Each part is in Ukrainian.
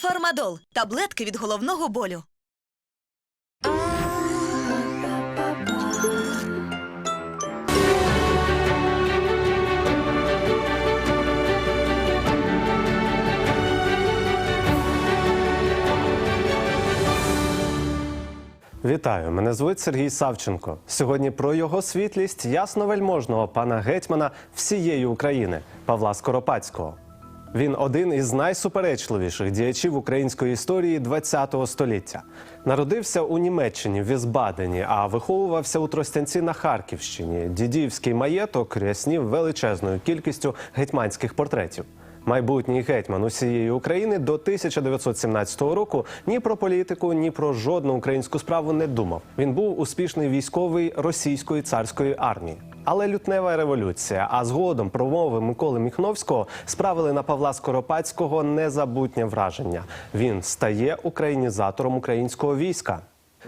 Фармадол таблетки від головного болю. Вітаю, мене звуть Сергій Савченко. Сьогодні про його світлість ясновельможного пана гетьмана всієї України Павла Скоропадського. Він один із найсуперечливіших діячів української історії ХХ століття. Народився у Німеччині в Візбадені, а виховувався у Тростянці на Харківщині. Дідівський маєток ряснів величезною кількістю гетьманських портретів. Майбутній гетьман усієї України до 1917 року ні про політику, ні про жодну українську справу не думав. Він був успішний військовий російської царської армії. Але лютнева революція, а згодом промови Миколи Міхновського справили на Павла Скоропадського незабутнє враження. Він стає українізатором українського війська.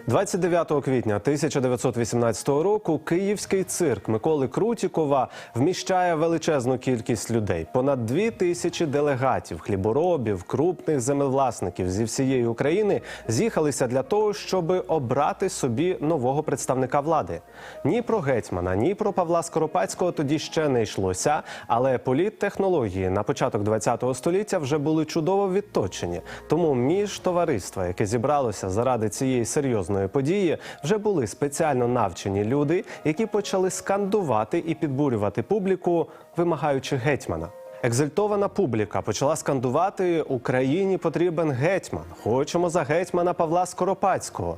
29 квітня 1918 року київський цирк Миколи Крутікова вміщає величезну кількість людей. Понад дві тисячі делегатів, хліборобів, крупних землевласників зі всієї України з'їхалися для того, щоб обрати собі нового представника влади. Ні про гетьмана, ні про Павла Скоропадського тоді ще не йшлося. Але політтехнології на початок ХХ століття вже були чудово відточені. Тому між товариства, яке зібралося заради цієї серйозної події, вже були спеціально навчені люди, які почали скандувати і підбурювати публіку, вимагаючи гетьмана. Екзальтована публіка почала скандувати Україні потрібен гетьман. Хочемо за гетьмана Павла Скоропадського.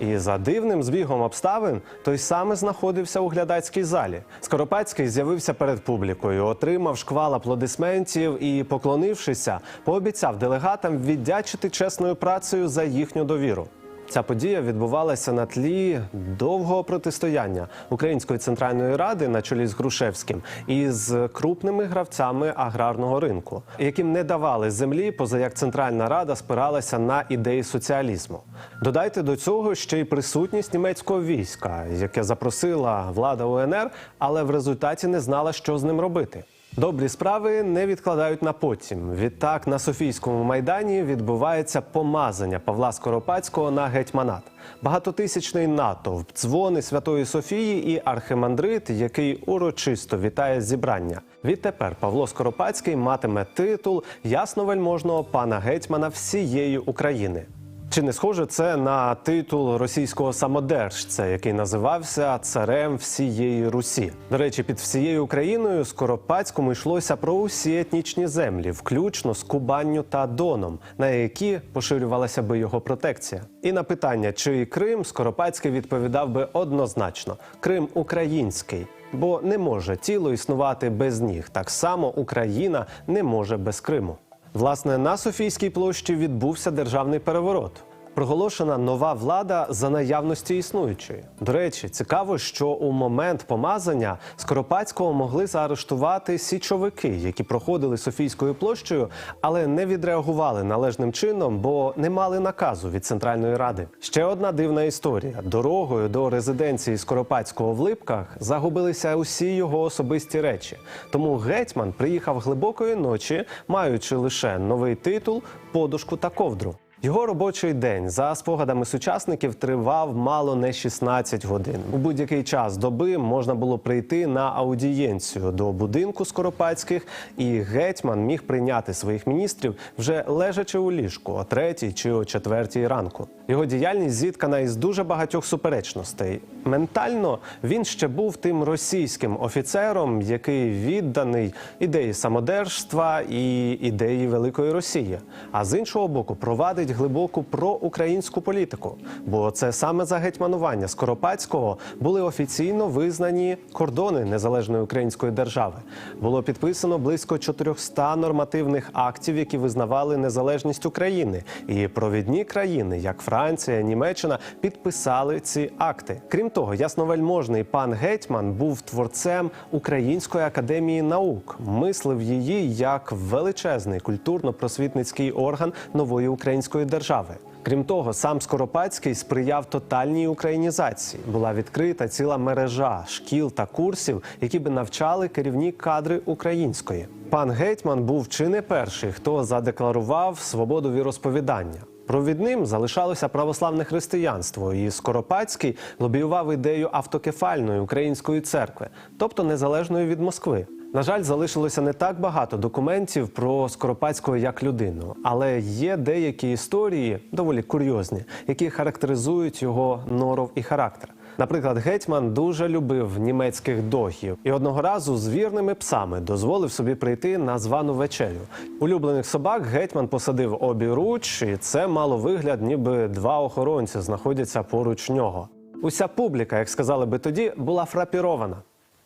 І за дивним збігом обставин той саме знаходився у глядацькій залі. Скоропадський з'явився перед публікою, отримав шквал аплодисментів і, поклонившися, пообіцяв делегатам віддячити чесною працею за їхню довіру. Ця подія відбувалася на тлі довгого протистояння Української центральної ради на чолі з Грушевським із крупними гравцями аграрного ринку, яким не давали землі, поза як Центральна Рада спиралася на ідеї соціалізму. Додайте до цього ще й присутність німецького війська, яке запросила влада УНР, але в результаті не знала, що з ним робити. Добрі справи не відкладають на потім. Відтак на Софійському майдані відбувається помазання Павла Скоропадського на гетьманат. Багатотисячний натовп, дзвони Святої Софії і архимандрит, який урочисто вітає зібрання. Відтепер Павло Скоропадський матиме титул ясновельможного пана гетьмана всієї України. Чи не схоже це на титул російського самодержця, який називався царем всієї Русі? До речі, під всією Україною Скоропадському йшлося про усі етнічні землі, включно з Кубанню та Доном, на які поширювалася би його протекція. І на питання, чий Крим Скоропадський відповідав би однозначно: Крим український. Бо не може тіло існувати без ніг. Так само Україна не може без Криму. Власне, на Софійській площі відбувся державний переворот. Проголошена нова влада за наявності існуючої. До речі, цікаво, що у момент помазання Скоропадського могли заарештувати січовики, які проходили Софійською площею, але не відреагували належним чином, бо не мали наказу від Центральної ради. Ще одна дивна історія: дорогою до резиденції Скоропадського в Липках загубилися усі його особисті речі. Тому гетьман приїхав глибокої ночі, маючи лише новий титул, подушку та ковдру. Його робочий день за спогадами сучасників тривав мало не 16 годин. У будь-який час доби можна було прийти на аудієнцію до будинку Скоропадських, і гетьман міг прийняти своїх міністрів вже лежачи у ліжку о третій чи о четвертій ранку. Його діяльність зіткана із дуже багатьох суперечностей. Ментально він ще був тим російським офіцером, який відданий ідеї самодержства і ідеї великої Росії. А з іншого боку, провадить глибоку проукраїнську політику. Бо це саме за гетьманування Скоропадського були офіційно визнані кордони незалежної української держави. Було підписано близько 400 нормативних актів, які визнавали незалежність України. І провідні країни, як Франція, Німеччина, підписали ці акти. Крім того, ясновельможний пан гетьман був творцем Української академії наук, мислив її як величезний культурно-просвітницький орган нової української незалежної держави. Крім того, сам Скоропадський сприяв тотальній українізації. Була відкрита ціла мережа шкіл та курсів, які би навчали керівні кадри української. Пан гетьман був чи не перший, хто задекларував свободу віросповідання. Провідним залишалося православне християнство, і Скоропадський лобіював ідею автокефальної української церкви, тобто незалежної від Москви. На жаль, залишилося не так багато документів про Скоропадського як людину, але є деякі історії, доволі курйозні, які характеризують його норов і характер. Наприклад, гетьман дуже любив німецьких догів і одного разу з вірними псами дозволив собі прийти на звану вечерю. Улюблених собак гетьман посадив обіруч, і це мало вигляд, ніби два охоронці знаходяться поруч нього. Уся публіка, як сказали би тоді, була фрапірована.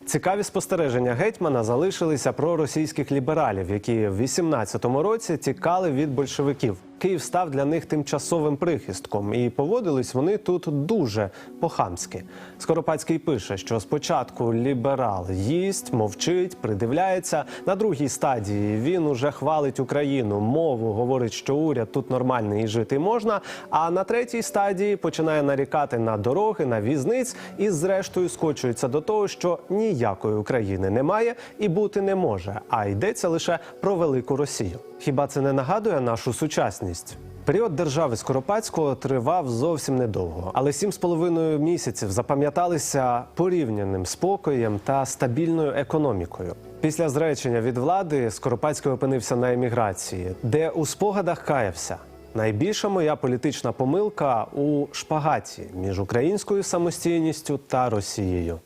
Цікаві спостереження гетьмана залишилися про російських лібералів, які в 18-му році тікали від большевиків. Київ став для них тимчасовим прихистком, і поводились вони тут дуже по-хамськи. Скоропадський пише, що спочатку ліберал їсть, мовчить, придивляється. На другій стадії він уже хвалить Україну, мову, говорить, що уряд тут нормальний і жити можна. А на третій стадії починає нарікати на дороги, на візниць і, зрештою, скочується до того, що ніякої України немає і бути не може, а йдеться лише про велику Росію. Хіба це не нагадує нашу сучасність? Період держави Скоропадського тривав зовсім недовго, але сім з половиною місяців запам'яталися порівняним спокоєм та стабільною економікою. Після зречення від влади Скоропадський опинився на еміграції, де у спогадах каявся. Найбільша моя політична помилка у шпагаті між українською самостійністю та Росією.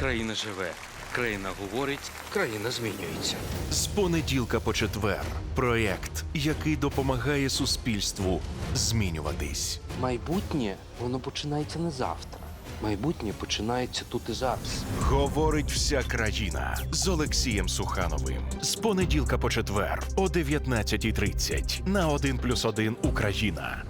Країна живе, країна говорить, Країна змінюється. З понеділка по четвер. Проєкт, який допомагає суспільству змінюватись. Майбутнє воно починається не завтра. Майбутнє починається тут і зараз. Говорить вся країна з Олексієм Сухановим. З понеділка по четвер о 19.30 на 1+,1 Україна.